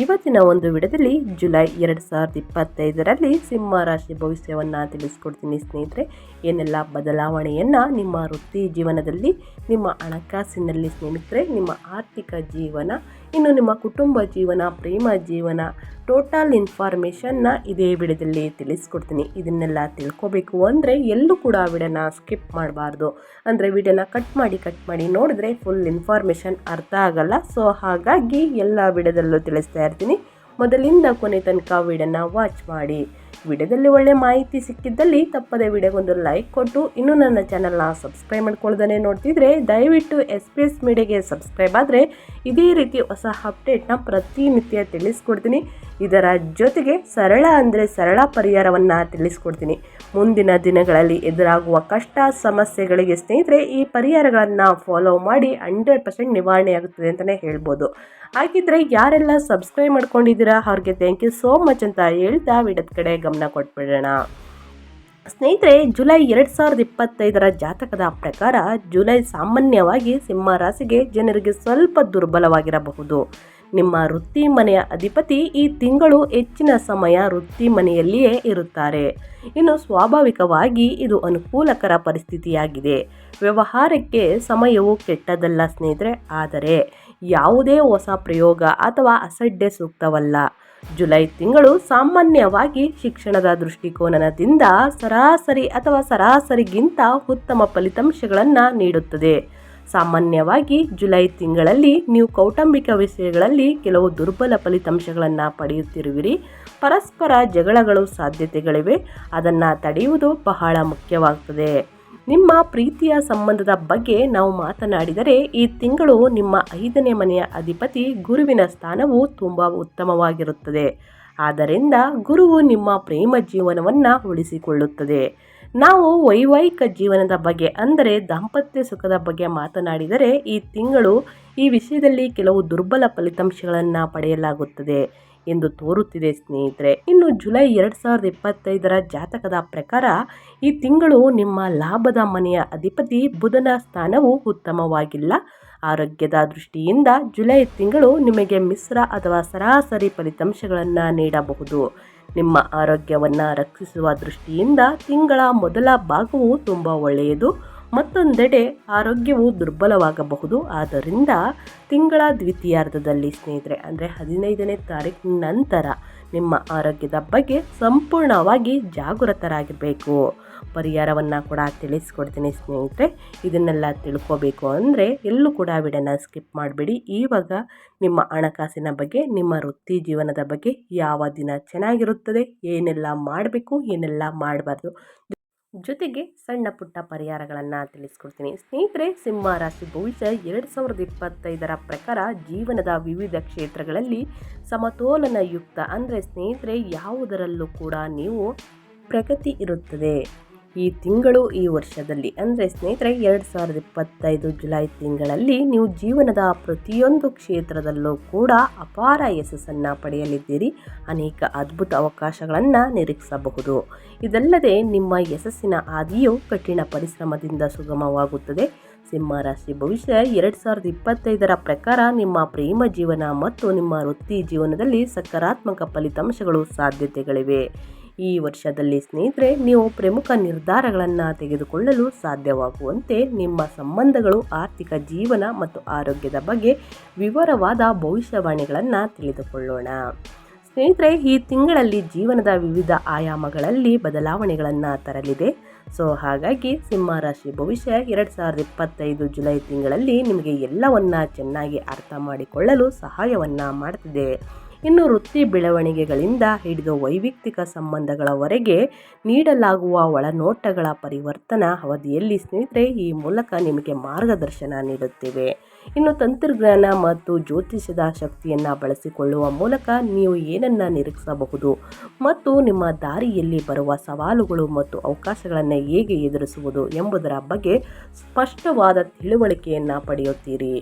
ಇವತ್ತಿನ ಒಂದು ವಿಡದಲ್ಲಿ ಜುಲೈ ಎರಡು ಸಾವಿರದ ಇಪ್ಪತ್ತೈದರಲ್ಲಿ ಸಿಂಹ ರಾಶಿ ಭವಿಷ್ಯವನ್ನು ತಿಳಿಸ್ಕೊಡ್ತೀನಿ ಸ್ನೇಹಿತರೆ. ಏನೆಲ್ಲ ಬದಲಾವಣೆಯನ್ನು ನಿಮ್ಮ ವೃತ್ತಿ ಜೀವನದಲ್ಲಿ, ನಿಮ್ಮ ಹಣಕಾಸಿನಲ್ಲಿ ಸ್ನೇಹಿತರೆ, ನಿಮ್ಮ ಆರ್ಥಿಕ ಜೀವನ, ಇನ್ನು ನಿಮ್ಮ ಕುಟುಂಬ ಜೀವನ, ಪ್ರೇಮ ಜೀವನ ಟೋಟಲ್ ಇನ್ಫಾರ್ಮೇಷನ್ನ ಇದೇ ವಿಡದಲ್ಲಿ ತಿಳಿಸ್ಕೊಡ್ತೀನಿ. ಇದನ್ನೆಲ್ಲ ತಿಳ್ಕೊಬೇಕು ಅಂದರೆ ಎಲ್ಲೂ ಕೂಡ ವಿಡನ ಸ್ಕಿಪ್ ಮಾಡಬಾರ್ದು. ಅಂದರೆ ವಿಡನ ಕಟ್ ಮಾಡಿ ಕಟ್ ಮಾಡಿ ನೋಡಿದ್ರೆ ಫುಲ್ ಇನ್ಫಾರ್ಮೇಷನ್ ಅರ್ಥ ಆಗಲ್ಲ. ಸೊ ಹಾಗಾಗಿ ಎಲ್ಲ ವಿಡದಲ್ಲೂ ತಿಳಿಸ್ತಾ ಇರ್ತೀನಿ ಮೊದಲಿಂದ ಕೊನೆ ತನಕ ವಿಡನ್ನು ವಾಚ್ ಮಾಡಿ. ವಿಡಿಯೋದಲ್ಲಿ ಒಳ್ಳೆ ಮಾಹಿತಿ ಸಿಕ್ಕಿದ್ದಲ್ಲಿ ತಪ್ಪದೆ ವಿಡಿಯೋಗೊಂದು ಲೈಕ್ ಕೊಟ್ಟು ಇನ್ನೂ ನನ್ನ ಚಾನಲ್ನ ಸಬ್ಸ್ಕ್ರೈಬ್ ಮಾಡ್ಕೊಳ್ಳೋದನ್ನೇ ನೋಡ್ತಿದ್ರೆ ದಯವಿಟ್ಟು ಎಸ್ ಪಿ ಎಸ್ ಮೀಡಿಯಾಗೆ ಸಬ್ಸ್ಕ್ರೈಬ್ ಆದರೆ ಇದೇ ರೀತಿ ಹೊಸ ಅಪ್ಡೇಟ್ನ ಪ್ರತಿನಿತ್ಯ ತಿಳಿಸ್ಕೊಡ್ತೀನಿ. ಇದರ ಜೊತೆಗೆ ಸರಳ ಅಂದರೆ ಸರಳ ಪರಿಹಾರವನ್ನು ತಿಳಿಸ್ಕೊಡ್ತೀನಿ. ಮುಂದಿನ ದಿನಗಳಲ್ಲಿ ಎದುರಾಗುವ ಕಷ್ಟ, ಸಮಸ್ಯೆಗಳಿಗೆ ಸ್ನೇಹಿತರೆ ಈ ಪರಿಹಾರಗಳನ್ನು ಫಾಲೋ ಮಾಡಿ ಹಂಡ್ರೆಡ್ ಪರ್ಸೆಂಟ್ ನಿವಾರಣೆ ಆಗುತ್ತದೆ ಅಂತಲೇ ಹೇಳ್ಬೋದು. ಹಾಗಿದ್ರೆ ಯಾರೆಲ್ಲ ಸಬ್ಸ್ಕ್ರೈಬ್ ಮಾಡ್ಕೊಂಡಿದ್ದೀರಾ ಅವ್ರಿಗೆ ಥ್ಯಾಂಕ್ ಯು ಸೋ ಮಚ್ ಅಂತ ಹೇಳ್ತಾ ವಿಡದ ಕಡೆ ಗಮನ ಕೊಟ್ಬಿಡೋಣ. ಸ್ನೇಹಿತರೆ, ಜುಲೈ ಎರಡು ಸಾವಿರದ ಇಪ್ಪತ್ತೈದರ ಜಾತಕದ ಪ್ರಕಾರ ಜುಲೈ ಸಾಮಾನ್ಯವಾಗಿ ಸಿಂಹ ರಾಶಿಗೆ ಜನರಿಗೆ ಸ್ವಲ್ಪ ದುರ್ಬಲವಾಗಿರಬಹುದು. ನಿಮ್ಮ ವೃತ್ತಿ ಮನೆಯ ಅಧಿಪತಿ ಈ ತಿಂಗಳು ಹೆಚ್ಚಿನ ಸಮಯ ವೃತ್ತಿ ಮನೆಯಲ್ಲಿಯೇ ಇರುತ್ತಾರೆ. ಇನ್ನು ಸ್ವಾಭಾವಿಕವಾಗಿ ಇದು ಅನುಕೂಲಕರ ಪರಿಸ್ಥಿತಿಯಾಗಿದೆ. ವ್ಯವಹಾರಕ್ಕೆ ಸಮಯವು ಕೆಟ್ಟದಲ್ಲ ಸ್ನೇಹಿತರೆ, ಆದರೆ ಯಾವುದೇ ಹೊಸ ಪ್ರಯೋಗ ಅಥವಾ ಅಸಡ್ಡೆ ಸೂಕ್ತವಲ್ಲ. ಜುಲೈ ತಿಂಗಳು ಸಾಮಾನ್ಯವಾಗಿ ಶಿಕ್ಷಣದ ದೃಷ್ಟಿಕೋನದಿಂದ ಸರಾಸರಿ ಅಥವಾ ಸರಾಸರಿಗಿಂತ ಉತ್ತಮ ಫಲಿತಾಂಶಗಳನ್ನು ನೀಡುತ್ತದೆ. ಸಾಮಾನ್ಯವಾಗಿ ಜುಲೈ ತಿಂಗಳಲ್ಲಿ ನೀವು ಕೌಟುಂಬಿಕ ವಿಷಯಗಳಲ್ಲಿ ಕೆಲವು ದುರ್ಬಲ ಫಲಿತಾಂಶಗಳನ್ನು ಪಡೆಯುತ್ತಿರುವಿರಿ. ಪರಸ್ಪರ ಜಗಳಗಳು ಸಾಧ್ಯತೆಗಳಿವೆ. ಅದನ್ನು ತಡೆಯುವುದು ಬಹಳ ಮುಖ್ಯವಾಗ್ತದೆ. ನಿಮ್ಮ ಪ್ರೀತಿಯ ಸಂಬಂಧದ ಬಗ್ಗೆ ನಾವು ಮಾತನಾಡಿದರೆ ಈ ತಿಂಗಳು ನಿಮ್ಮ ಐದನೇ ಮನೆಯ ಅಧಿಪತಿ ಗುರುವಿನ ಸ್ಥಾನವು ತುಂಬ ಉತ್ತಮವಾಗಿರುತ್ತದೆ. ಆದ್ದರಿಂದ ಗುರುವು ನಿಮ್ಮ ಪ್ರೇಮ ಜೀವನವನ್ನು ಉಳಿಸಿಕೊಳ್ಳುತ್ತದೆ. ನಾವು ವೈವಾಹಿಕ ಜೀವನದ ಬಗ್ಗೆ ಅಂದರೆ ದಾಂಪತ್ಯ ಸುಖದ ಬಗ್ಗೆ ಮಾತನಾಡಿದರೆ ಈ ತಿಂಗಳು ಈ ವಿಷಯದಲ್ಲಿ ಕೆಲವು ದುರ್ಬಲ ಫಲಿತಾಂಶಗಳನ್ನು ಪಡೆಯಲಾಗುತ್ತದೆ. ಎಂದು ತೋರುತ್ತಿದೆ ಸ್ನೇಹಿತರೆ. ಇನ್ನು ಜುಲೈ ಎರಡು ಸಾವಿರದ ಇಪ್ಪತ್ತೈದರ ಜಾತಕದ ಪ್ರಕಾರ ಈ ತಿಂಗಳು ನಿಮ್ಮ ಲಾಭದ ಮನೆಯ ಅಧಿಪತಿ ಬುಧನ ಸ್ಥಾನವು ಉತ್ತಮವಾಗಿಲ್ಲ. ಆರೋಗ್ಯದ ದೃಷ್ಟಿಯಿಂದ ಜುಲೈ ತಿಂಗಳು ನಿಮಗೆ ಮಿಶ್ರ ಅಥವಾ ಸರಾಸರಿ ಫಲಿತಾಂಶಗಳನ್ನು ನೀಡಬಹುದು. ನಿಮ್ಮ ಆರೋಗ್ಯವನ್ನು ರಕ್ಷಿಸುವ ದೃಷ್ಟಿಯಿಂದ ತಿಂಗಳ ಮೊದಲ ಭಾಗವು ತುಂಬ ಒಳ್ಳೆಯದು. ಮತ್ತೊಂದೆಡೆ ಆರೋಗ್ಯವು ದುರ್ಬಲವಾಗಬಹುದು. ಆದ್ದರಿಂದ ತಿಂಗಳ ದ್ವಿತೀಯಾರ್ಧದಲ್ಲಿ ಸ್ನೇಹಿತರೆ, ಅಂದರೆ ಹದಿನೈದನೇ ತಾರೀಕು ನಂತರ ನಿಮ್ಮ ಆರೋಗ್ಯದ ಬಗ್ಗೆ ಸಂಪೂರ್ಣವಾಗಿ ಜಾಗೃತರಾಗಿರಬೇಕು ಪರಿಹಾರವನ್ನು ಕೂಡ ತಿಳಿಸ್ಕೊಡ್ತೀನಿ ಸ್ನೇಹಿತರೆ. ಇದನ್ನೆಲ್ಲ ತಿಳ್ಕೋಬೇಕು ಅಂದರೆ ಎಲ್ಲೂ ಕೂಡ ವಿಡನ ಸ್ಕಿಪ್ ಮಾಡಬೇಡಿ. ಈವಾಗ ನಿಮ್ಮ ಹಣಕಾಸಿನ ಬಗ್ಗೆ, ನಿಮ್ಮ ವೃತ್ತಿ ಜೀವನದ ಬಗ್ಗೆ ಯಾವ ದಿನ ಚೆನ್ನಾಗಿರುತ್ತದೆ, ಏನೆಲ್ಲ ಮಾಡಬೇಕು, ಏನೆಲ್ಲ ಮಾಡಬಾರ್ದು ಜೊತೆಗೆ ಸಣ್ಣ ಪುಟ್ಟ ಪರಿಹಾರಗಳನ್ನು ತಿಳಿಸ್ಕೊಡ್ತೀನಿ. ಸ್ನೇಹಿತರೆ, ಸಿಂಹ ರಾಶಿ ಭವಿಷ್ಯ ಎರಡು ಸಾವಿರದ ಇಪ್ಪತ್ತೈದರ ಪ್ರಕಾರ ಜೀವನದ ವಿವಿಧ ಕ್ಷೇತ್ರಗಳಲ್ಲಿ ಸಮತೋಲನಯುಕ್ತ. ಅಂದರೆ ಸ್ನೇಹಿತರೆ, ಯಾವುದರಲ್ಲೂ ಕೂಡ ನೀವು ಪ್ರಗತಿ ಇರುತ್ತದೆ. ಈ ತಿಂಗಳು ಈ ವರ್ಷದಲ್ಲಿ, ಅಂದರೆ ಸ್ನೇಹಿತರೆ, ಎರಡು ಸಾವಿರದ ಇಪ್ಪತ್ತೈದು ಜುಲೈ ತಿಂಗಳಲ್ಲಿ ನೀವು ಜೀವನದ ಪ್ರತಿಯೊಂದು ಕ್ಷೇತ್ರದಲ್ಲೂ ಕೂಡ ಅಪಾರ ಯಶಸ್ಸನ್ನು ಪಡೆಯಲಿದ್ದೀರಿ. ಅನೇಕ ಅದ್ಭುತ ಅವಕಾಶಗಳನ್ನು ನಿರೀಕ್ಷಿಸಬಹುದು. ಇದಲ್ಲದೆ ನಿಮ್ಮ ಯಶಸ್ಸಿನ ಹಾದಿಯು ಕಠಿಣ ಪರಿಶ್ರಮದಿಂದ ಸುಗಮವಾಗುತ್ತದೆ. ಸಿಂಹ ರಾಶಿ ಭವಿಷ್ಯ ಎರಡು ಸಾವಿರದ ಇಪ್ಪತ್ತೈದರ ಪ್ರಕಾರ ನಿಮ್ಮ ಪ್ರೇಮ ಜೀವನ ಮತ್ತು ನಿಮ್ಮ ವೃತ್ತಿ ಜೀವನದಲ್ಲಿ ಸಕಾರಾತ್ಮಕ ಫಲಿತಾಂಶಗಳು, ಸಾಧ್ಯತೆಗಳಿವೆ. ಈ ವರ್ಷದಲ್ಲಿ ಸ್ನೇಹಿತರೆ, ನೀವು ಪ್ರಮುಖ ನಿರ್ಧಾರಗಳನ್ನು ತೆಗೆದುಕೊಳ್ಳಲು ಸಾಧ್ಯವಾಗುವಂತೆ ನಿಮ್ಮ ಸಂಬಂಧಗಳು, ಆರ್ಥಿಕ ಜೀವನ ಮತ್ತು ಆರೋಗ್ಯದ ಬಗ್ಗೆ ವಿವರವಾದ ಭವಿಷ್ಯವಾಣಿಗಳನ್ನು ತಿಳಿದುಕೊಳ್ಳೋಣ. ಸ್ನೇಹಿತರೆ, ಈ ತಿಂಗಳಲ್ಲಿ ಜೀವನದ ವಿವಿಧ ಆಯಾಮಗಳಲ್ಲಿ ಬದಲಾವಣೆಗಳನ್ನು ತರಲಿದೆ. ಸೊ, ಹಾಗಾಗಿ ಸಿಂಹ ರಾಶಿ ಭವಿಷ್ಯ ಎರಡು ಸಾವಿರದ ಇಪ್ಪತ್ತೈದು ಜುಲೈ ತಿಂಗಳಲ್ಲಿ ನಿಮಗೆ ಎಲ್ಲವನ್ನ ಚೆನ್ನಾಗಿ ಅರ್ಥ ಮಾಡಿಕೊಳ್ಳಲು ಸಹಾಯವನ್ನು ಮಾಡ್ತಿದೆ. ಇನ್ನು ವೃತ್ತಿ ಬೆಳವಣಿಗೆಗಳಿಂದ ಹಿಡಿದು ವೈಯಕ್ತಿಕ ಸಂಬಂಧಗಳವರೆಗೆ ನೀಡಲಾಗುವ ಒಳನೋಟಗಳ ಪರಿವರ್ತನಾ ಅವಧಿಯಲ್ಲಿ ಸ್ನೇಹಿತರೆ, ಈ ಮೂಲಕ ನಿಮಗೆ ಮಾರ್ಗದರ್ಶನ ನೀಡುತ್ತೇವೆ. ಇನ್ನು ತಂತ್ರಜ್ಞಾನ ಮತ್ತು ಜ್ಯೋತಿಷ್ಯದ ಶಕ್ತಿಯನ್ನು ಬಳಸಿಕೊಳ್ಳುವ ಮೂಲಕ ನೀವು ಏನನ್ನು ನಿರೀಕ್ಷಿಸಬಹುದು ಮತ್ತು ನಿಮ್ಮ ದಾರಿಯಲ್ಲಿ ಬರುವ ಸವಾಲುಗಳು ಮತ್ತು ಅವಕಾಶಗಳನ್ನು ಹೇಗೆ ಎದುರಿಸುವುದು ಎಂಬುದರ ಬಗ್ಗೆ ಸ್ಪಷ್ಟವಾದ ತಿಳುವಳಿಕೆಯನ್ನು ಪಡೆಯುತ್ತೀರಿ.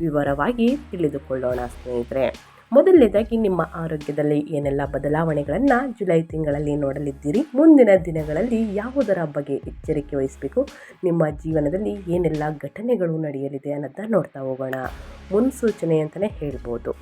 ವಿವರವಾಗಿ ತಿಳಿದುಕೊಳ್ಳೋಣ ಸ್ನೇಹಿತರೆ. ಮೊದಲನೇದಾಗಿ ನಿಮ್ಮ ಆರೋಗ್ಯದಲ್ಲಿ ಏನೆಲ್ಲ ಬದಲಾವಣೆಗಳನ್ನು ಜುಲೈ ತಿಂಗಳಲ್ಲಿ ನೋಡಲಿದ್ದೀರಿ? ಮುಂದಿನ ದಿನಗಳಲ್ಲಿ ಯಾವುದರ ಬಗ್ಗೆ ಎಚ್ಚರಿಕೆ ವಹಿಸಬೇಕು? ನಿಮ್ಮ ಜೀವನದಲ್ಲಿ ಏನೆಲ್ಲ ಘಟನೆಗಳು ನಡೆಯಲಿದೆ ಅನ್ನೋದನ್ನ ನೋಡ್ತಾ ಹೋಗೋಣ. ಮುನ್ಸೂಚನೆ ಅಂತಲೇ ಹೇಳ್ಬೋದು.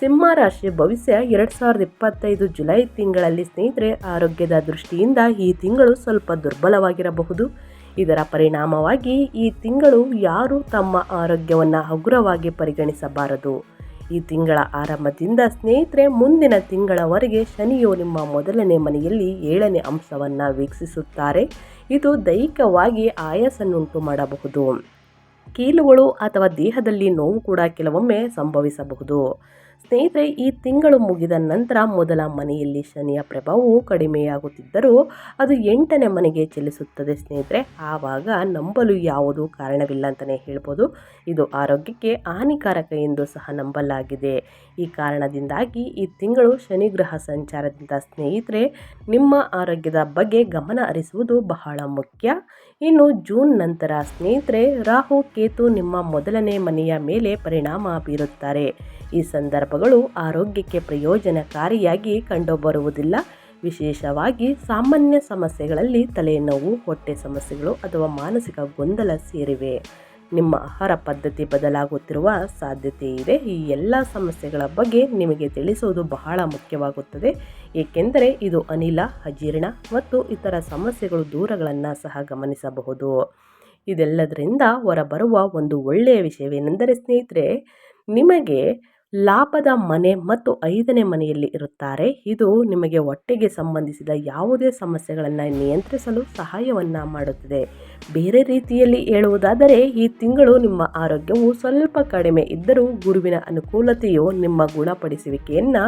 ಸಿಂಹ ರಾಶಿ ಭವಿಷ್ಯ ಎರಡು ಸಾವಿರದ ಇಪ್ಪತ್ತೈದು ಜುಲೈ ತಿಂಗಳಲ್ಲಿ ಸ್ನೇಹಿತರೆ, ಆರೋಗ್ಯದ ದೃಷ್ಟಿಯಿಂದ ಈ ತಿಂಗಳು ಸ್ವಲ್ಪ ದುರ್ಬಲವಾಗಿರಬಹುದು. ಇದರ ಪರಿಣಾಮವಾಗಿ ಈ ತಿಂಗಳು ಯಾರೂ ತಮ್ಮ ಆರೋಗ್ಯವನ್ನು ಹಗುರವಾಗಿ ಪರಿಗಣಿಸಬಾರದು. ಈ ತಿಂಗಳ ಆರಂಭದಿಂದ ಸ್ನೇಹಿತರೆ, ಮುಂದಿನ ತಿಂಗಳವರೆಗೆ ಶನಿಯು ನಿಮ್ಮ ಮೊದಲನೇ ಮನೆಯಲ್ಲಿ ಏಳನೇ ಅಂಶವನ್ನು ವೀಕ್ಷಿಸುತ್ತಾರೆ. ಇದು ದೈಹಿಕವಾಗಿ ಆಯಾಸನ್ನುಂಟು ಮಾಡಬಹುದು. ಕೀಲುಗಳು ಅಥವಾ ದೇಹದಲ್ಲಿ ನೋವು ಕೂಡ ಕೆಲವೊಮ್ಮೆ ಸಂಭವಿಸಬಹುದು. ಸ್ನೇಹಿತರೆ, ಈ ತಿಂಗಳು ಮುಗಿದ ನಂತರ ಮೊದಲ ಮನೆಯಲ್ಲಿ ಶನಿಯ ಪ್ರಭಾವವು ಕಡಿಮೆಯಾಗುತ್ತಿದ್ದರೂ ಅದು ಎಂಟನೇ ಮನೆಗೆ ಚಲಿಸುತ್ತದೆ ಸ್ನೇಹಿತರೆ. ಆವಾಗ ನಂಬಲು ಯಾವುದೂ ಕಾರಣವಿಲ್ಲ ಅಂತಲೇ ಹೇಳ್ಬೋದು. ಇದು ಆರೋಗ್ಯಕ್ಕೆ ಹಾನಿಕಾರಕ ಎಂದು ಸಹ ನಂಬಲಾಗಿದೆ. ಈ ಕಾರಣದಿಂದಾಗಿ ಈ ತಿಂಗಳು ಶನಿ ಗ್ರಹ ಸಂಚಾರದಿಂದ ಸ್ನೇಹಿತರೆ, ನಿಮ್ಮ ಆರೋಗ್ಯದ ಬಗ್ಗೆ ಗಮನ ಹರಿಸುವುದು ಬಹಳ ಮುಖ್ಯ. ಇನ್ನು ಜೂನ್ ನಂತರ ಸ್ನೇಹಿತರೆ, ರಾಹು, ಕೇತು ನಿಮ್ಮ ಮೊದಲನೇ ಮನೆಯ ಮೇಲೆ ಪರಿಣಾಮ ಬೀರುತ್ತಾರೆ. ಈ ಸಂದರ್ಭಗಳು ಆರೋಗ್ಯಕ್ಕೆ ಪ್ರಯೋಜನಕಾರಿಯಾಗಿ ಕಂಡುಬರುವುದಿಲ್ಲ. ವಿಶೇಷವಾಗಿ ಸಾಮಾನ್ಯ ಸಮಸ್ಯೆಗಳಲ್ಲಿ ತಲೆನೋವು, ಹೊಟ್ಟೆ ಸಮಸ್ಯೆಗಳು ಅಥವಾ ಮಾನಸಿಕ ಗೊಂದಲ ಸೇರಿವೆ. ನಿಮ್ಮ ಆಹಾರ ಪದ್ಧತಿ ಬದಲಾಗುತ್ತಿರುವ ಸಾಧ್ಯತೆ ಇದೆ ಈ ಎಲ್ಲ ಸಮಸ್ಯೆಗಳ ಬಗ್ಗೆ ನಿಮಗೆ ತಿಳಿಸುವುದು ಬಹಳ ಮುಖ್ಯವಾಗುತ್ತದೆ. ಏಕೆಂದರೆ ಇದು ಅನಿಲ, ಅಜೀರ್ಣ ಮತ್ತು ಇತರ ಸಮಸ್ಯೆಗಳು ದೂರಗಳನ್ನು ಸಹ ಗಮನಿಸಬಹುದು. ಇದೆಲ್ಲದರಿಂದ ಹೊರಬರುವ ಒಂದು ಒಳ್ಳೆಯ ವಿಷಯವೇನೆಂದರೆ ಸ್ನೇಹಿತರೆ, ನಿಮಗೆ ಲಾಭದ ಮನೆ ಮತ್ತು ಐದನೇ ಮನೆಯಲ್ಲಿ ಇರುತ್ತಾರೆ. ಇದು ನಿಮಗೆ ಹೊಟ್ಟೆಗೆ ಸಂಬಂಧಿಸಿದ ಯಾವುದೇ ಸಮಸ್ಯೆಗಳನ್ನು ನಿಯಂತ್ರಿಸಲು ಸಹಾಯವನ್ನು ಮಾಡುತ್ತದೆ. ಬೇರೆ ರೀತಿಯಲ್ಲಿ ಹೇಳುವುದಾದರೆ, ಈ ತಿಂಗಳು ನಿಮ್ಮ ಆರೋಗ್ಯವು ಸ್ವಲ್ಪ ಕಡಿಮೆ ಇದ್ದರೂ ಗುರುವಿನ ಅನುಕೂಲತೆಯು ನಿಮ್ಮ ಗುಣಪಡಿಸುವಿಕೆಯನ್ನು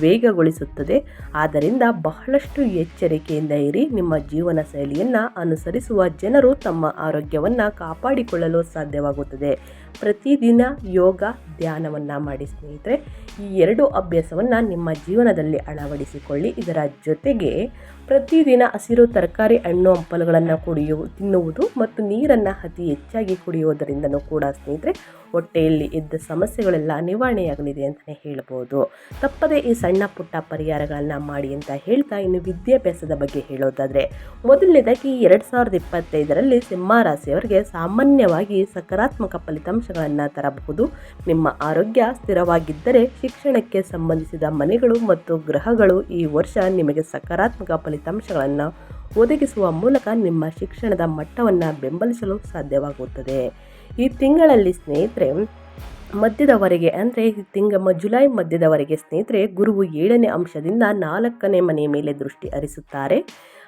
ವೇಗಗೊಳಿಸುತ್ತದೆ. ಆದ್ದರಿಂದ ಬಹಳಷ್ಟು ಎಚ್ಚರಿಕೆಯಿಂದ ಇರಿ. ನಿಮ್ಮ ಜೀವನ ಶೈಲಿಯನ್ನು ಅನುಸರಿಸುವ ಜನರು ತಮ್ಮ ಆರೋಗ್ಯವನ್ನು ಕಾಪಾಡಿಕೊಳ್ಳಲು ಸಾಧ್ಯವಾಗುತ್ತದೆ. ಪ್ರತಿದಿನ ಯೋಗ, ಧ್ಯಾನವನ್ನು ಮಾಡಿ ಸ್ನೇಹಿತರೆ. ಈ ಎರಡು ಅಭ್ಯಾಸವನ್ನು ನಿಮ್ಮ ಜೀವನದಲ್ಲಿ ಅಳವಡಿಸಿಕೊಳ್ಳಿ. ಇದರ ಜೊತೆಗೆ ಪ್ರತಿದಿನ ಹಸಿರು ತರಕಾರಿ ಹಣ್ಣು ಹಂಪಲುಗಳನ್ನು ಕುಡಿಯು, ತಿನ್ನುವುದು ಮತ್ತು ನೀರನ್ನು ಅತಿ ಹೆಚ್ಚಾಗಿ ಕುಡಿಯುವುದರಿಂದನೂ ಕೂಡ ಸ್ನೇಹಿತರೆ, ಹೊಟ್ಟೆಯಲ್ಲಿ ಇದ್ದ ಸಮಸ್ಯೆಗಳೆಲ್ಲ ನಿವಾರಣೆಯಾಗಲಿದೆ ಅಂತಲೇ ಹೇಳ್ಬೋದು. ತಪ್ಪದೆ ಈ ಸಣ್ಣ ಪುಟ್ಟ ಪರಿಹಾರಗಳನ್ನು ಮಾಡಿ ಅಂತ ಹೇಳ್ತಾ ಇನ್ನು ವಿದ್ಯಾಭ್ಯಾಸದ ಬಗ್ಗೆ ಹೇಳೋದಾದರೆ, ಮೊದಲನೇದಾಗಿ ಎರಡು ಸಾವಿರದ ಇಪ್ಪತ್ತೈದರಲ್ಲಿ ಸಿಂಹ ರಾಶಿಯವರಿಗೆ ಸಾಮಾನ್ಯವಾಗಿ ಸಕಾರಾತ್ಮಕ ಫಲಿತಾಂಶಗಳನ್ನು ತರಬಹುದು. ನಿಮ್ಮ ಆರೋಗ್ಯ ಸ್ಥಿರವಾಗಿದ್ದರೆ ಶಿಕ್ಷಣಕ್ಕೆ ಸಂಬಂಧಿಸಿದ ಮನೆಗಳು ಮತ್ತು ಗ್ರಹಗಳು ಈ ವರ್ಷ ನಿಮಗೆ ಸಕಾರಾತ್ಮಕ ಫಲಿತಾಂಶಗಳನ್ನು ಒದಗಿಸುವ ಮೂಲಕ ನಿಮ್ಮ ಶಿಕ್ಷಣದ ಮಟ್ಟವನ್ನು ಬೆಂಬಲಿಸಲು ಸಾಧ್ಯವಾಗುತ್ತದೆ. ಈ ತಿಂಗಳಲ್ಲಿ ಸ್ನೇಹಿತರೆ, ಮಧ್ಯದವರೆಗೆ ಅಂದರೆ ತಿಂಗ ಜುಲೈ ಮಧ್ಯದವರೆಗೆ ಸ್ನೇಹಿತರೆ, ಗುರುವು ಏಳನೇ ಅಂಶದಿಂದ ನಾಲ್ಕನೇ ಮನೆಯ ಮೇಲೆ ದೃಷ್ಟಿ ಹರಿಸುತ್ತಾರೆ.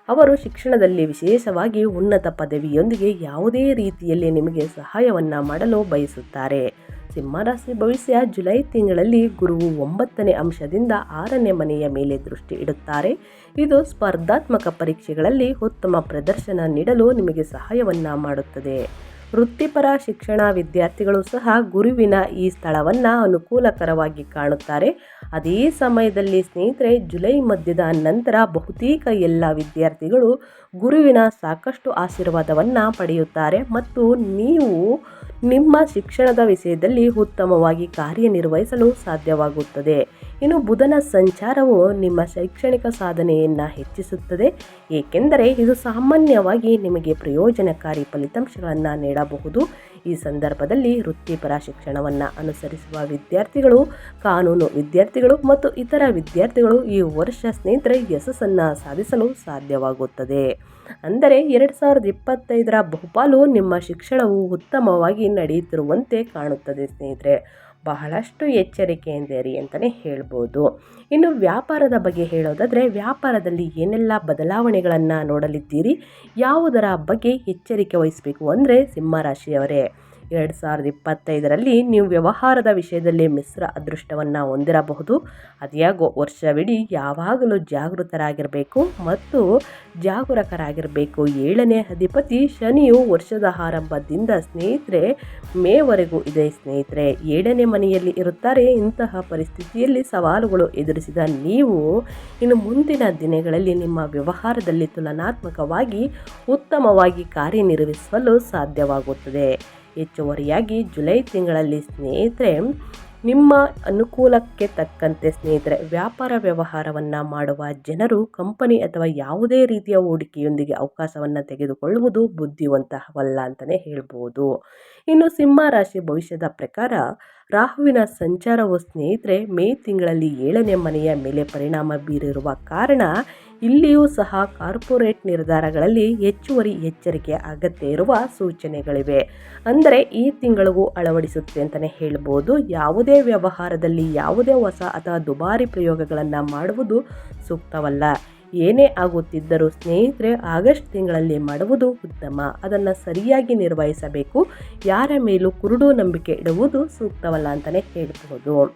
ಅವರು ಶಿಕ್ಷಣದಲ್ಲಿ ವಿಶೇಷವಾಗಿ ಉನ್ನತ ಪದವಿಯೊಂದಿಗೆ ಯಾವುದೇ ರೀತಿಯಲ್ಲಿ ನಿಮಗೆ ಸಹಾಯವನ್ನು ಮಾಡಲು ಬಯಸುತ್ತಾರೆ. ಸಿಂಹರಾಶಿ ಭವಿಷ್ಯ ಜುಲೈ ತಿಂಗಳಲ್ಲಿ ಗುರುವು ಒಂಬತ್ತನೇ ಅಂಶದಿಂದ ಆರನೇ ಮನೆಯ ಮೇಲೆ ದೃಷ್ಟಿ ಇಡುತ್ತಾರೆ. ಇದು ಸ್ಪರ್ಧಾತ್ಮಕ ಪರೀಕ್ಷೆಗಳಲ್ಲಿ ಉತ್ತಮ ಪ್ರದರ್ಶನ ನೀಡಲು ನಿಮಗೆ ಸಹಾಯವನ್ನು ಮಾಡುತ್ತದೆ. ವೃತ್ತಿಪರ ಶಿಕ್ಷಣ ವಿದ್ಯಾರ್ಥಿಗಳು ಸಹ ಗುರುವಿನ ಈ ಸ್ಥಳವನ್ನು ಅನುಕೂಲಕರವಾಗಿ ಕಾಣುತ್ತಾರೆ. ಅದೇ ಸಮಯದಲ್ಲಿ ಸ್ನೇಹಿತರೆ, ಜುಲೈ ಮಧ್ಯದ ನಂತರ ಬಹುತೇಕ ಎಲ್ಲ ವಿದ್ಯಾರ್ಥಿಗಳು ಗುರುವಿನ ಸಾಕಷ್ಟು ಆಶೀರ್ವಾದವನ್ನು ಪಡೆಯುತ್ತಾರೆ. ಮತ್ತು ನೀವು ನಿಮ್ಮ ಶಿಕ್ಷಣದ ವಿಷಯದಲ್ಲಿ ಉತ್ತಮವಾಗಿ ಕಾರ್ಯನಿರ್ವಹಿಸಲು ಸಾಧ್ಯವಾಗುತ್ತದೆ. ಇನ್ನು ಬುಧನ ಸಂಚಾರವು ನಿಮ್ಮ ಶೈಕ್ಷಣಿಕ ಸಾಧನೆಯನ್ನು ಹೆಚ್ಚಿಸುತ್ತದೆ. ಏಕೆಂದರೆ ಇದು ಸಾಮಾನ್ಯವಾಗಿ ನಿಮಗೆ ಪ್ರಯೋಜನಕಾರಿ ಫಲಿತಾಂಶಗಳನ್ನು ನೀಡಬಹುದು. ಈ ಸಂದರ್ಭದಲ್ಲಿ ವೃತ್ತಿಪರ ಶಿಕ್ಷಣವನ್ನು ಅನುಸರಿಸುವ ವಿದ್ಯಾರ್ಥಿಗಳು, ಕಾನೂನು ವಿದ್ಯಾರ್ಥಿಗಳು ಮತ್ತು ಇತರ ವಿದ್ಯಾರ್ಥಿಗಳು ಈ ವರ್ಷ ಸ್ನೇಹಿತರೆ ಯಶಸ್ಸನ್ನು ಸಾಧಿಸಲು ಸಾಧ್ಯವಾಗುತ್ತದೆ. ಅಂದರೆ ಎರಡು ಸಾವಿರದ ಇಪ್ಪತ್ತೈದರ ಬಹುಪಾಲು ನಿಮ್ಮ ಶಿಕ್ಷಣವು ಉತ್ತಮವಾಗಿ ನಡೆಯುತ್ತಿರುವಂತೆ ಕಾಣುತ್ತದೆ ಸ್ನೇಹಿತರೆ. ಬಹಳಷ್ಟು ಎಚ್ಚರಿಕೆಯಿಂದಿರಿ ಅಂತಲೇ ಹೇಳ್ಬೋದು. ಇನ್ನು ವ್ಯಾಪಾರದ ಬಗ್ಗೆ ಹೇಳೋದಾದರೆ, ವ್ಯಾಪಾರದಲ್ಲಿ ಏನೆಲ್ಲ ಬದಲಾವಣೆಗಳನ್ನು ನೋಡಲಿದ್ದೀರಿ? ಯಾವುದರ ಬಗ್ಗೆ ಎಚ್ಚರಿಕೆ ವಹಿಸಬೇಕು ಅಂದರೆ ಸಿಂಹರಾಶಿಯವರೇ. ಎರಡು ಸಾವಿರದ ಇಪ್ಪತ್ತೈದರಲ್ಲಿ ನೀವು ವ್ಯವಹಾರದ ವಿಷಯದಲ್ಲಿ ಮಿಶ್ರ ಅದೃಷ್ಟವನ್ನು ಹೊಂದಿರಬಹುದು. ಅದ್ಯಾಗೋ ವರ್ಷವಿಡೀ ಯಾವಾಗಲೂ ಜಾಗೃತರಾಗಿರಬೇಕು ಮತ್ತು ಜಾಗರೂಕರಾಗಿರಬೇಕು. ಏಳನೇ ಅಧಿಪತಿ ಶನಿಯು ವರ್ಷದ ಆರಂಭದಿಂದ ಸ್ನೇಹಿತರೆ, ಮೇವರೆಗೂ ಇದೆ ಸ್ನೇಹಿತರೆ. ಏಳನೇ ಮನೆಯಲ್ಲಿ ಇರುತ್ತಾರೆ. ಇಂತಹ ಪರಿಸ್ಥಿತಿಯಲ್ಲಿ ಸವಾಲುಗಳು ಎದುರಿಸಿದ ನೀವು ಇನ್ನು ಮುಂದಿನ ದಿನಗಳಲ್ಲಿ ನಿಮ್ಮ ವ್ಯವಹಾರದಲ್ಲಿ ತುಲನಾತ್ಮಕವಾಗಿ ಉತ್ತಮವಾಗಿ ಕಾರ್ಯನಿರ್ವಹಿಸಲು ಸಾಧ್ಯವಾಗುತ್ತದೆ. ಹೆಚ್ಚುವರಿಯಾಗಿ ಜುಲೈ ತಿಂಗಳಲ್ಲಿ ಸ್ನೇಹಿತರೆ, ನಿಮ್ಮ ಅನುಕೂಲಕ್ಕೆ ತಕ್ಕಂತೆ ಸ್ನೇಹಿತರೆ, ವ್ಯಾಪಾರ ವ್ಯವಹಾರವನ್ನು ಮಾಡುವ ಜನರು, ಕಂಪನಿ ಅಥವಾ ಯಾವುದೇ ರೀತಿಯ ಹೂಡಿಕೆಯೊಂದಿಗೆ ಅವಕಾಶವನ್ನು ತೆಗೆದುಕೊಳ್ಳುವುದು ಬುದ್ಧಿವಂತವಲ್ಲ ಅಂತಲೇ ಹೇಳ್ಬೋದು. ಇನ್ನು ಸಿಂಹ ರಾಶಿ ಭವಿಷ್ಯದ ಪ್ರಕಾರ, ರಾಹುವಿನ ಸಂಚಾರವು ಸ್ನೇಹಿತರೆ, ಮೇ ತಿಂಗಳಲ್ಲಿ ಏಳನೇ ಮನೆಯ ಮೇಲೆ ಪರಿಣಾಮ ಬೀರಿರುವ ಕಾರಣ ಇಲ್ಲಿಯೂ ಸಹ ಕಾರ್ಪೊರೇಟ್ ನಿರ್ಧಾರಗಳಲ್ಲಿ ಹೆಚ್ಚುವರಿ ಎಚ್ಚರಿಕೆ ಅಗತ್ಯ ಇರುವ ಸೂಚನೆಗಳಿವೆ. ಅಂದರೆ ಈ ತಿಂಗಳಿಗೂ ಅಳವಡಿಸುತ್ತೆ ಅಂತಲೇ ಹೇಳ್ಬೋದು. ಯಾವುದೇ ವ್ಯವಹಾರದಲ್ಲಿ ಯಾವುದೇ ಹೊಸ ಅಥವಾ ದುಬಾರಿ ಪ್ರಯೋಗಗಳನ್ನು ಮಾಡುವುದು ಸೂಕ್ತವಲ್ಲ. ಏನೇ ಆಗುತ್ತಿದ್ದರೂ ಸ್ನೇಹಿತರೆ, ಆಗಸ್ಟ್ ತಿಂಗಳಲ್ಲಿ ಮಾಡುವುದು ಉತ್ತಮ. ಅದನ್ನು ಸರಿಯಾಗಿ ನಿರ್ವಹಿಸಬೇಕು. ಯಾರ ಮೇಲೂ ಕುರುಡು ನಂಬಿಕೆ ಇಡುವುದು ಸೂಕ್ತವಲ್ಲ ಅಂತಲೇ ಹೇಳ್ಬೋದು.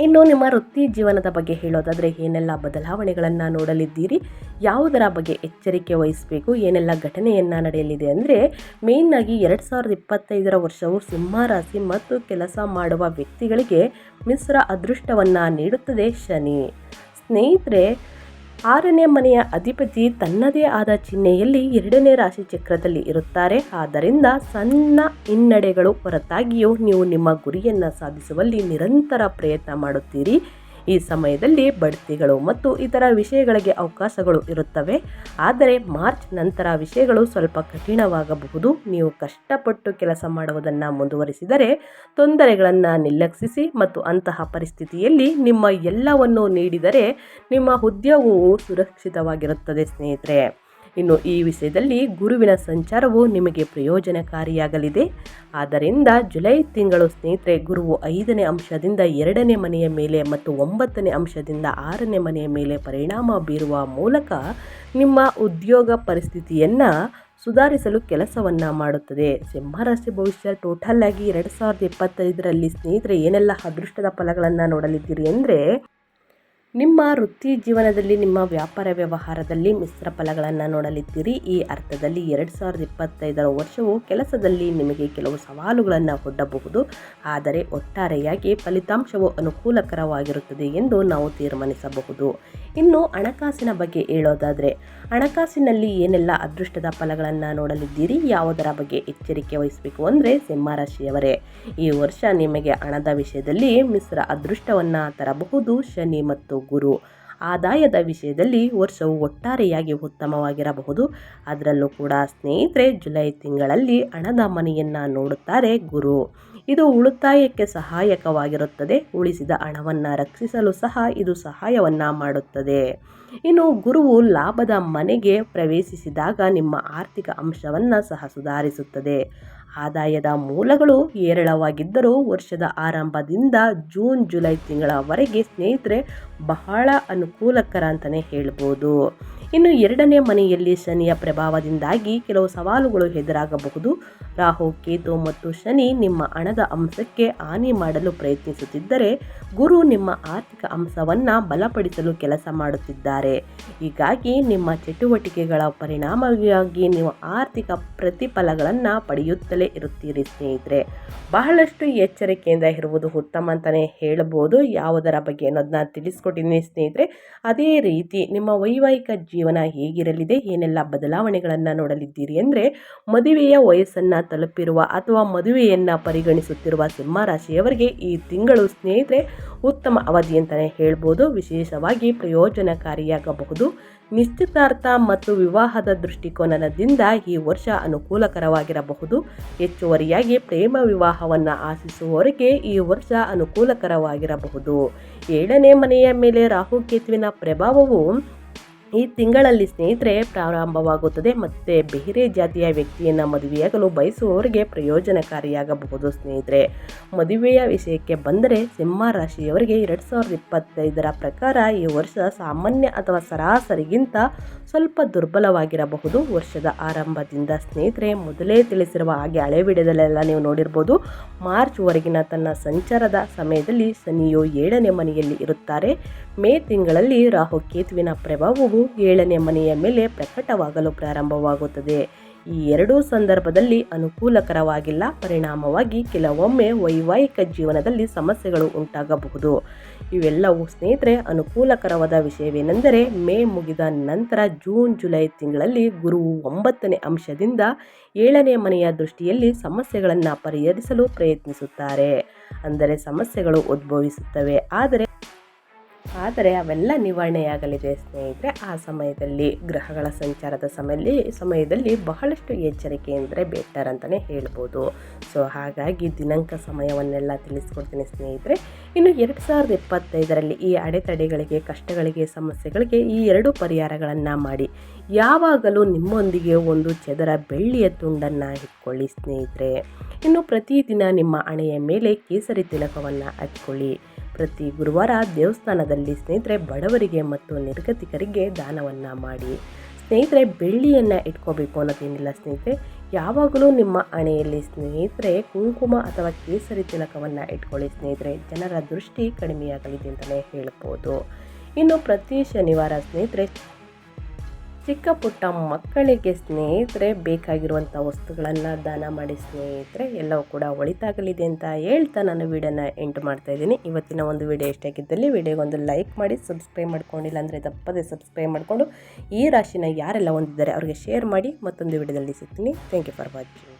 ಇನ್ನು ನಿಮ್ಮ ವೃತ್ತಿ ಜೀವನದ ಬಗ್ಗೆ ಹೇಳೋದಾದರೆ ಏನೆಲ್ಲ ಬದಲಾವಣೆಗಳನ್ನು ನೋಡಲಿದ್ದೀರಿ? ಯಾವುದರ ಬಗ್ಗೆ ಎಚ್ಚರಿಕೆ ವಹಿಸಬೇಕು? ಏನೆಲ್ಲ ಘಟನೆಯನ್ನು ನಡೆಯಲಿದೆ ಅಂದರೆ ಮೇಯ್ನಾಗಿ ಎರಡು ಸಾವಿರದ ಇಪ್ಪತ್ತೈದರ ವರ್ಷವು ಸಿಂಹ ರಾಶಿ ಮತ್ತು ಕೆಲಸ ಮಾಡುವ ವ್ಯಕ್ತಿಗಳಿಗೆ ಮಿಶ್ರ ಅದೃಷ್ಟವನ್ನು ನೀಡುತ್ತದೆ ಶನಿ. ಸ್ನೇಹಿತರೆ ಆರನೇ ಮನೆಯ ಅಧಿಪತಿ ತನ್ನದೇ ಆದ ಚಿಹ್ನೆಯಲ್ಲಿ ಎರಡನೇ ರಾಶಿ ಚಕ್ರದಲ್ಲಿ ಇರುತ್ತಾರೆ. ಆದ್ದರಿಂದ ಸಣ್ಣ ಹಿನ್ನಡೆಗಳು ಹೊರತಾಗಿಯೂ ನೀವು ನಿಮ್ಮ ಗುರಿಯನ್ನು ಸಾಧಿಸುವಲ್ಲಿ ನಿರಂತರ ಪ್ರಯತ್ನ ಮಾಡುತ್ತೀರಿ. ಈ ಸಮಯದಲ್ಲಿ ಬಡ್ತಿಗಳು ಮತ್ತು ಇತರ ವಿಷಯಗಳಿಗೆ ಅವಕಾಶಗಳು ಇರುತ್ತವೆ. ಆದರೆ ಮಾರ್ಚ್ ನಂತರ ವಿಷಯಗಳು ಸ್ವಲ್ಪ ಕಠಿಣವಾಗಬಹುದು. ನೀವು ಕಷ್ಟಪಟ್ಟು ಕೆಲಸ ಮಾಡುವುದನ್ನು ಮುಂದುವರಿಸಿದರೆ ತೊಂದರೆಗಳನ್ನು ನಿರ್ಲಕ್ಷಿಸಿ ಮತ್ತು ಅಂತಹ ಪರಿಸ್ಥಿತಿಯಲ್ಲಿ ನಿಮ್ಮ ಎಲ್ಲವನ್ನು ನೀಡಿದರೆ ನಿಮ್ಮ ಉದ್ಯೋಗವು ಸುರಕ್ಷಿತವಾಗಿರುತ್ತದೆ ಸ್ನೇಹಿತರೆ. ಇನ್ನು ಈ ವಿಷಯದಲ್ಲಿ ಗುರುವಿನ ಸಂಚಾರವು ನಿಮಗೆ ಪ್ರಯೋಜನಕಾರಿಯಾಗಲಿದೆ. ಆದ್ದರಿಂದ ಜುಲೈ ತಿಂಗಳು ಸ್ನೇಹಿತರೆ, ಗುರುವು ಐದನೇ ಅಂಶದಿಂದ ಎರಡನೇ ಮನೆಯ ಮೇಲೆ ಮತ್ತು ಒಂಬತ್ತನೇ ಅಂಶದಿಂದ ಆರನೇ ಮನೆಯ ಮೇಲೆ ಪರಿಣಾಮ ಬೀರುವ ಮೂಲಕ ನಿಮ್ಮ ಉದ್ಯೋಗ ಪರಿಸ್ಥಿತಿಯನ್ನು ಸುಧಾರಿಸಲು ಕೆಲಸವನ್ನು ಮಾಡುತ್ತದೆ. ಸಿಂಹರಾಶಿ ಭವಿಷ್ಯ ಟೋಟಲ್ ಆಗಿ ಎರಡು ಸಾವಿರದ ಇಪ್ಪತ್ತೈದರಲ್ಲಿ ಸ್ನೇಹಿತರೆ, ಏನೆಲ್ಲ ಅದೃಷ್ಟದ ಫಲಗಳನ್ನು ನೋಡಲಿದ್ದೀರಿ ಅಂದರೆ ನಿಮ್ಮ ವೃತ್ತಿ ಜೀವನದಲ್ಲಿ, ನಿಮ್ಮ ವ್ಯಾಪಾರ ವ್ಯವಹಾರದಲ್ಲಿ ಮಿಶ್ರ ಫಲಗಳನ್ನು ನೋಡಲಿದ್ದೀರಿ. ಈ ಅರ್ಥದಲ್ಲಿ ಎರಡು ಸಾವಿರದ ಇಪ್ಪತ್ತೈದರ ವರ್ಷವು ಕೆಲಸದಲ್ಲಿ ನಿಮಗೆ ಕೆಲವು ಸವಾಲುಗಳನ್ನು ಒಡ್ಡಬಹುದು ಆದರೆ ಒಟ್ಟಾರೆಯಾಗಿ ಫಲಿತಾಂಶವು ಅನುಕೂಲಕರವಾಗಿರುತ್ತದೆ ಎಂದು ನಾವು ತೀರ್ಮಾನಿಸಬಹುದು. ಇನ್ನು ಹಣಕಾಸಿನ ಬಗ್ಗೆ ಹೇಳೋದಾದರೆ, ಹಣಕಾಸಿನಲ್ಲಿ ಏನೆಲ್ಲ ಅದೃಷ್ಟದ ಫಲಗಳನ್ನು ನೋಡಲಿದ್ದೀರಿ? ಯಾವುದರ ಬಗ್ಗೆ ಎಚ್ಚರಿಕೆ ವಹಿಸಬೇಕು ಅಂದರೆ ಸಿಂಹರಾಶಿಯವರೇ ಈ ವರ್ಷ ನಿಮಗೆ ಹಣದ ವಿಷಯದಲ್ಲಿ ಮಿಶ್ರ ಅದೃಷ್ಟವನ್ನು ತರಬಹುದು. ಶನಿ ಮತ್ತು ಗುರು. ಆದಾಯದ ವಿಷಯದಲ್ಲಿ ವರ್ಷವು ಒಟ್ಟಾರೆಯಾಗಿ ಉತ್ತಮವಾಗಿರಬಹುದು. ಅದರಲ್ಲೂ ಕೂಡ ಸ್ನೇಹಿತರೆ, ಜುಲೈ ತಿಂಗಳಲ್ಲಿ ಹಣದ ಮನೆಯನ್ನು ನೋಡುತ್ತಾರೆ ಗುರು. ಇದು ಉಳಿತಾಯಕ್ಕೆ ಸಹಾಯಕವಾಗಿರುತ್ತದೆ. ಉಳಿಸಿದ ಹಣವನ್ನು ರಕ್ಷಿಸಲು ಸಹ ಇದು ಸಹಾಯವನ್ನು ಮಾಡುತ್ತದೆ. ಇನ್ನು ಗುರುವು ಲಾಭದ ಮನೆಗೆ ಪ್ರವೇಶಿಸಿದಾಗ ನಿಮ್ಮ ಆರ್ಥಿಕ ಅಂಶವನ್ನು ಸಹ ಸುಧಾರಿಸುತ್ತದೆ. ಆದಾಯದ ಮೂಲಗಳು ಹೇರಳವಾಗಿದ್ದರೂ ವರ್ಷದ ಆರಂಭದಿಂದ ಜೂನ್ ಜುಲೈ ತಿಂಗಳವರೆಗೆ ಸ್ನೇಹಿತರೆ ಬಹಳ ಅನುಕೂಲಕರ ಅಂತಲೇ ಹೇಳ್ಬೋದು. ಇನ್ನು ಎರಡನೇ ಮನೆಯಲ್ಲಿ ಶನಿಯ ಪ್ರಭಾವದಿಂದಾಗಿ ಕೆಲವು ಸವಾಲುಗಳು ಎದುರಾಗಬಹುದು. ರಾಹು, ಕೇತು ಮತ್ತು ಶನಿ ನಿಮ್ಮ ಹಣದ ಅಂಶಕ್ಕೆ ಹಾನಿ ಮಾಡಲು ಪ್ರಯತ್ನಿಸುತ್ತಿದ್ದರೆ ಗುರು ನಿಮ್ಮ ಆರ್ಥಿಕ ಅಂಶವನ್ನು ಬಲಪಡಿಸಲು ಕೆಲಸ ಮಾಡುತ್ತಿದ್ದಾರೆ. ಹೀಗಾಗಿ ನಿಮ್ಮ ಚಟುವಟಿಕೆಗಳ ಪರಿಣಾಮವಾಗಿ ನೀವು ಆರ್ಥಿಕ ಪ್ರತಿಫಲಗಳನ್ನು ಪಡೆಯುತ್ತಲೇ ಇರುತ್ತೀರಿ ಸ್ನೇಹಿತರೆ. ಬಹಳಷ್ಟು ಎಚ್ಚರಿಕೆಯಿಂದ ಇರುವುದು ಉತ್ತಮ ಅಂತಲೇ ಹೇಳಬಹುದು ಯಾವುದರ ಬಗ್ಗೆ ಅನ್ನೋದನ್ನ ತಿಳಿಸ್ಕೊಟ್ಟಿದ್ದೀನಿ ಸ್ನೇಹಿತರೆ. ಅದೇ ರೀತಿ ನಿಮ್ಮ ವೈವಾಹಿಕ ಜೀವನ ಹೇಗಿರಲಿದೆ, ಏನೆಲ್ಲ ಬದಲಾವಣೆಗಳನ್ನು ನೋಡಲಿದ್ದೀರಿ ಅಂದರೆ ಮದುವೆಯ ವಯಸ್ಸನ್ನು ತಲುಪಿರುವ ಅಥವಾ ಮದುವೆಯನ್ನು ಪರಿಗಣಿಸುತ್ತಿರುವ ಸಿಂಹರಾಶಿಯವರಿಗೆ ಈ ತಿಂಗಳು ಸ್ನೇಹಿತರೆ ಉತ್ತಮ ಅವಧಿ ಅಂತಲೇ ಹೇಳ್ಬೋದು. ವಿಶೇಷವಾಗಿ ಪ್ರಯೋಜನಕಾರಿಯಾಗಬಹುದು. ನಿಶ್ಚಿತಾರ್ಥ ಮತ್ತು ವಿವಾಹದ ದೃಷ್ಟಿಕೋನದಿಂದ ಈ ವರ್ಷ ಅನುಕೂಲಕರವಾಗಿರಬಹುದು. ಹೆಚ್ಚುವರಿಯಾಗಿ ಪ್ರೇಮ ವಿವಾಹವನ್ನು ಆಶಿಸುವವರಿಗೆ ಈ ವರ್ಷ ಅನುಕೂಲಕರವಾಗಿರಬಹುದು. ಏಳನೇ ಮನೆಯ ಮೇಲೆ ರಾಹುಕೇತುವಿನ ಪ್ರಭಾವವು ಈ ತಿಂಗಳಲ್ಲಿ ಸ್ನೇಹಿತರೆ ಪ್ರಾರಂಭವಾಗುತ್ತದೆ ಮತ್ತು ಬೇರೆ ಜಾತಿಯ ವ್ಯಕ್ತಿಯನ್ನು ಮದುವೆಯಾಗಲು ಬಯಸುವವರಿಗೆ ಪ್ರಯೋಜನಕಾರಿಯಾಗಬಹುದು ಸ್ನೇಹಿತರೆ. ಮದುವೆಯ ವಿಷಯಕ್ಕೆ ಬಂದರೆ ಸಿಂಹ ರಾಶಿಯವರಿಗೆ ಎರಡು ಸಾವಿರದ ಇಪ್ಪತ್ತೈದರ ಪ್ರಕಾರ ಈ ವರ್ಷ ಸಾಮಾನ್ಯ ಅಥವಾ ಸರಾಸರಿಗಿಂತ ಸ್ವಲ್ಪ ದುರ್ಬಲವಾಗಿರಬಹುದು. ವರ್ಷದ ಆರಂಭದಿಂದ ಸ್ನೇಹಿತರೆ ಮೊದಲೇ ತಿಳಿಸಿರುವ ಹಾಗೆ ಹಳೆ ವಿಡಿಯೋದಲ್ಲೆಲ್ಲ ನೀವು ನೋಡಿರ್ಬೋದು. ಮಾರ್ಚ್ವರೆಗಿನ ತನ್ನ ಸಂಚಾರದ ಸಮಯದಲ್ಲಿ ಶನಿಯು ಏಳನೇ ಮನೆಯಲ್ಲಿ ಇರುತ್ತಾರೆ. ಮೇ ತಿಂಗಳಲ್ಲಿ ರಾಹು ಕೇತುವಿನ ಪ್ರಭಾವವು ಏಳನೇ ಮನೆಯ ಮೇಲೆ ಪ್ರಕಟವಾಗಲು ಪ್ರಾರಂಭವಾಗುತ್ತದೆ. ಈ ಎರಡೂ ಸಂದರ್ಭದಲ್ಲಿ ಅನುಕೂಲಕರವಾಗಿಲ್ಲ. ಪರಿಣಾಮವಾಗಿ ಕೆಲವೊಮ್ಮೆ ವೈವಾಹಿಕ ಜೀವನದಲ್ಲಿ ಸಮಸ್ಯೆಗಳು ಉಂಟಾಗಬಹುದು. ಇವೆಲ್ಲವೂ ಸ್ನೇಹಿತರೆ, ಅನುಕೂಲಕರವಾದ ವಿಷಯವೇನೆಂದರೆ, ಮೇ ಮುಗಿದ ನಂತರ ಜೂನ್, ಜುಲೈ ತಿಂಗಳಲ್ಲಿ ಗುರು ಒಂಬತ್ತನೇ ಅಂಶದಿಂದ ಏಳನೇ ಮನೆಯ ದೃಷ್ಟಿಯಲ್ಲಿ ಸಮಸ್ಯೆಗಳನ್ನು ಪರಿಹರಿಸಲು ಪ್ರಯತ್ನಿಸುತ್ತಾರೆ. ಅಂದರೆ ಸಮಸ್ಯೆಗಳು ಉದ್ಭವಿಸುತ್ತವೆ. ಆದರೆ ಆದರೆ ಅವೆಲ್ಲ ನಿವಾರಣೆಯಾಗಲಿದೆ ಸ್ನೇಹಿತರೆ. ಆ ಸಮಯದಲ್ಲಿ ಗ್ರಹಗಳ ಸಂಚಾರದ ಸಮಯದಲ್ಲಿ ಸಮಯದಲ್ಲಿ ಬಹಳಷ್ಟು ಎಚ್ಚರಿಕೆ ಅಂದರೆ ಬೆಟರ್ ಅಂತಲೇ ಹೇಳ್ಬೋದು. ಸೊ, ಹಾಗಾಗಿ ದಿನಾಂಕ ಸಮಯವನ್ನೆಲ್ಲ ತಿಳಿಸ್ಕೊಡ್ತೀನಿ ಸ್ನೇಹಿತರೆ. ಇನ್ನು ಎರಡು ಸಾವಿರದ ಇಪ್ಪತ್ತೈದರಲ್ಲಿ ಈ ಅಡೆತಡೆಗಳಿಗೆ, ಕಷ್ಟಗಳಿಗೆ, ಸಮಸ್ಯೆಗಳಿಗೆ ಈ ಎರಡು ಪರಿಹಾರಗಳನ್ನು ಮಾಡಿ. ಯಾವಾಗಲೂ ನಿಮ್ಮೊಂದಿಗೆ ಒಂದು ಚದರ ಬೆಳ್ಳಿಯ ತುಂಡನ್ನು ಇಟ್ಕೊಳ್ಳಿ ಸ್ನೇಹಿತರೆ. ಇನ್ನು ಪ್ರತಿದಿನ ನಿಮ್ಮ ಹಣೆಯ ಮೇಲೆ ಕೇಸರಿ ತಿಲಕವನ್ನು ಹಚ್ಕೊಳ್ಳಿ. ಪ್ರತಿ ಗುರುವಾರ ದೇವಸ್ಥಾನದಲ್ಲಿ ಸ್ನೇಹಿತರೆ ಬಡವರಿಗೆ ಮತ್ತು ನಿರ್ಗತಿಕರಿಗೆ ದಾನವನ್ನು ಮಾಡಿ. ಸ್ನೇಹಿತರೆ, ಬೆಳ್ಳಿಯನ್ನು ಇಟ್ಕೋಬೇಕು ಅನ್ನೋದೇನಿಲ್ಲ ಸ್ನೇಹಿತರೆ. ಯಾವಾಗಲೂ ನಿಮ್ಮ ಹಣೆಯಲ್ಲಿ ಸ್ನೇಹಿತರೆ, ಕುಂಕುಮ ಅಥವಾ ಕೇಸರಿ ತಿಲಕವನ್ನು ಇಟ್ಕೊಳ್ಳಿ ಸ್ನೇಹಿತರೆ. ಜನರ ದೃಷ್ಟಿ ಕಡಿಮೆಯಾಗಲಿದೆ ಅಂತಲೇ ಹೇಳ್ಬೋದು. ಇನ್ನು ಪ್ರತಿ ಶನಿವಾರ ಸ್ನೇಹಿತರೆ ಚಿಕ್ಕ ಪುಟ್ಟ ಮಕ್ಕಳಿಗೆ ಸ್ನೇಹಿತರೆ, ಬೇಕಾಗಿರುವಂಥ ವಸ್ತುಗಳನ್ನು ದಾನ ಮಾಡಿ ಸ್ನೇಹಿತರೆ, ಎಲ್ಲವೂ ಕೂಡ ಒಳಿತಾಗಲಿದೆ ಅಂತ ಹೇಳ್ತಾ ನಾನು ವೀಡಿಯೋನ ಎಂಟು ಮಾಡ್ತಾ ಇದ್ದೀನಿ. ಇವತ್ತಿನ ಒಂದು ವಿಡಿಯೋ ಇಷ್ಟಾಗಿದ್ದಲ್ಲಿ ವಿಡಿಯೋಗೊಂದು ಲೈಕ್ ಮಾಡಿ, ಸಬ್ಸ್ಕ್ರೈಬ್ ಮಾಡ್ಕೊಂಡಿಲ್ಲ ಅಂದರೆ ತಪ್ಪದೆ ಸಬ್ಸ್ಕ್ರೈಬ್ ಮಾಡಿಕೊಂಡು, ಈ ರಾಶಿನ ಯಾರೆಲ್ಲ ಹೊಂದಿದ್ದಾರೆ ಅವರಿಗೆ ಶೇರ್ ಮಾಡಿ ಮತ್ತೊಂದು ವಿಡಿಯೋದಲ್ಲಿ ಸಿಗ್ತೀನಿ. Thank you for watching